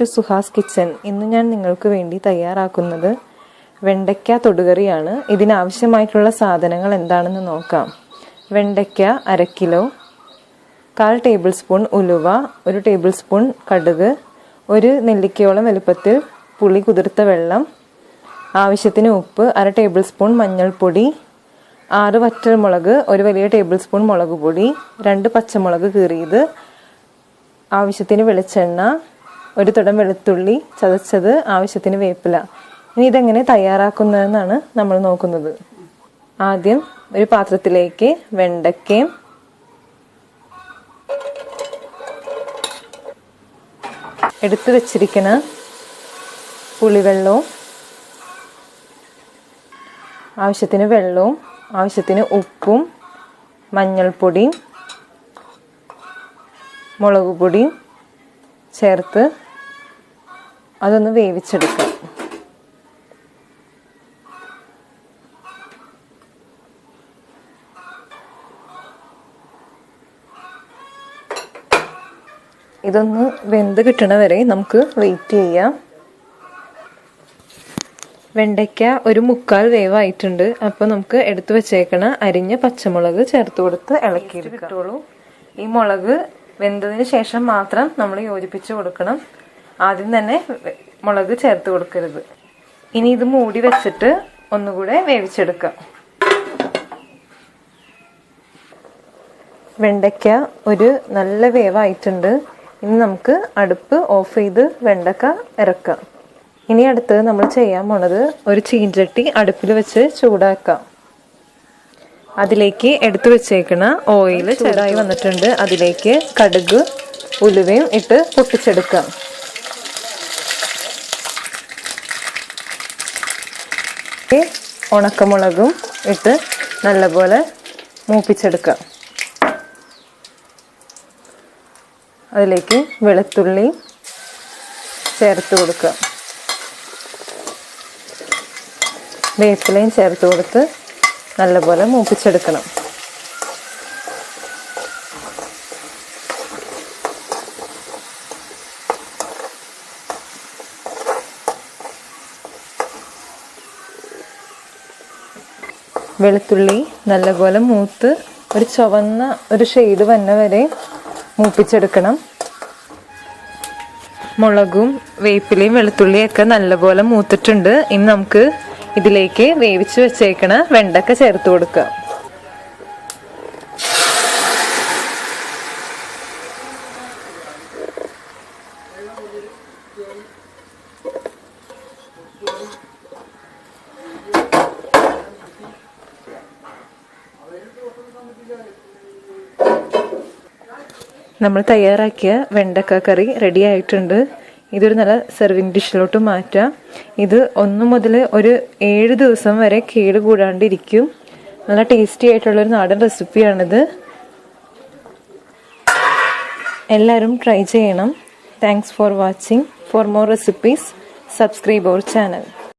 To Suhas kitchen ഇന്ന് ഞാൻ നിങ്ങൾക്ക് വേണ്ടി തയ്യാറാക്കുന്നത് വെണ്ടയ്ക്ക തൊടുകറിയാണ്. ഇതിനാവശ്യമായിട്ടുള്ള സാധനങ്ങൾ എന്താണെന്ന് നോക്കാം. വെണ്ടയ്ക്ക അര കിലോ കാൽ ടേബിൾ സ്പൂൺ ഉലുവ ഒരു ടേബിൾ സ്പൂൺ കടുക് ഒരു നെല്ലിക്കയോളം വലുപ്പത്തിൽ പുളി കുതിർത്ത വെള്ളം ആവശ്യത്തിന് ഉപ്പ് അര ടേബിൾ സ്പൂൺ മഞ്ഞൾപ്പൊടി ആറ് വറ്റൽമുളക് ഒരു വലിയ ടേബിൾ സ്പൂൺ മുളക് പൊടി രണ്ട് പച്ചമുളക് കീറിയത് ആവശ്യത്തിന് വെളിച്ചെണ്ണ ഒരു തുടം വെളുത്തുള്ളി ചതച്ചത് ആവശ്യത്തിന് വേപ്പില. ഇനി ഇതെങ്ങനെ തയ്യാറാക്കുന്നതെന്നാണ് നമ്മൾ നോക്കുന്നത്. ആദ്യം ഒരു പാത്രത്തിലേക്ക് വെണ്ടയ്ക്കയും എടുത്തു വച്ചിരിക്കുന്ന പുളിവെള്ളവും ആവശ്യത്തിന് വെള്ളവും ആവശ്യത്തിന് ഉപ്പും മഞ്ഞൾപ്പൊടിയും മുളക് പൊടിയും ചേർത്ത് അതൊന്ന് വേവിച്ചെടുക്കാം. ഇതൊന്ന് വെന്ത് കിട്ടണ വരെ നമുക്ക് വെയിറ്റ് ചെയ്യാം. വെണ്ടയ്ക്ക ഒരു മുക്കാൽ വേവായിട്ടുണ്ട്. അപ്പോൾ നമുക്ക് എടുത്തു വെച്ചേക്കണ അരിഞ്ഞ പച്ചമുളക് ചേർത്ത് കൊടുത്ത് ഇളക്കി കിട്ടുള്ളൂ. ഈ മുളക് വെന്തതിന് ശേഷം മാത്രം നമ്മൾ യോജിപ്പിച്ച് കൊടുക്കണം. ആദ്യം തന്നെ മുളക് ചേർത്ത് കൊടുക്കരുത്. ഇനി ഇത് മൂടി വെച്ചിട്ട് ഒന്നുകൂടെ വേവിച്ചെടുക്കാം. വെണ്ടയ്ക്ക ഒരു നല്ല വേവായിട്ടുണ്ട്. ഇനി നമുക്ക് അടുപ്പ് ഓഫ് ചെയ്ത് വെണ്ടക്ക ഇറക്കാം. ഇനി അടുത്തത് നമ്മൾ ചെയ്യാൻ പോണത് ഒരു ചീഞ്ചട്ടി അടുപ്പിൽ വെച്ച് ചൂടാക്കാം. അതിലേക്ക് എടുത്തു വെച്ചേക്കണ ഓയിൽ ചൂടായി വന്നിട്ടുണ്ട്. അതിലേക്ക് കടുക് ഉലുവയും ഇട്ട് പൊട്ടിച്ചെടുക്കാം. ഉണക്കമുളകും ഇട്ട് നല്ലപോലെ മൂപ്പിച്ചെടുക്കുക അതിലേക്ക് വെളുത്തുള്ളി ചേർത്ത് കൊടുക്കുക വേപ്പിലയും ചേർത്ത് കൊടുത്ത് നല്ലപോലെ മൂപ്പിച്ചെടുക്കണം. വെളുത്തുള്ളി നല്ലപോലെ മൂത്ത് ഒരു ചുവന്ന ഒരു ഷെയ്ഡ് വന്ന വരെ മൂപ്പിച്ചെടുക്കണം. മുളകും വേപ്പിലയും വെളുത്തുള്ളിയും ഒക്കെ നല്ലപോലെ മൂത്തിട്ടുണ്ട്. ഇനി നമുക്ക് ഇതിലേക്ക് വേവിച്ച് വെച്ചേക്കണ വെണ്ടക്ക ചേർത്ത് കൊടുക്കുക നമ്മൾ തയ്യാറാക്കിയ വെണ്ടക്ക കറി റെഡി ആയിട്ടുണ്ട്. ഇതൊരു നല്ല സെർവിങ് ഡിഷിലോട്ട് മാറ്റാം. ഇത് ഒന്ന് മുതൽ ഒരു ഏഴ് ദിവസം വരെ കേട് കൂടാണ്ടിരിക്കും. നല്ല ടേസ്റ്റി ആയിട്ടുള്ള ഒരു നാടൻ റെസിപ്പിയാണിത് എല്ലാവരും ട്രൈ ചെയ്യണം. Thanks for watching for more recipes subscribe our channel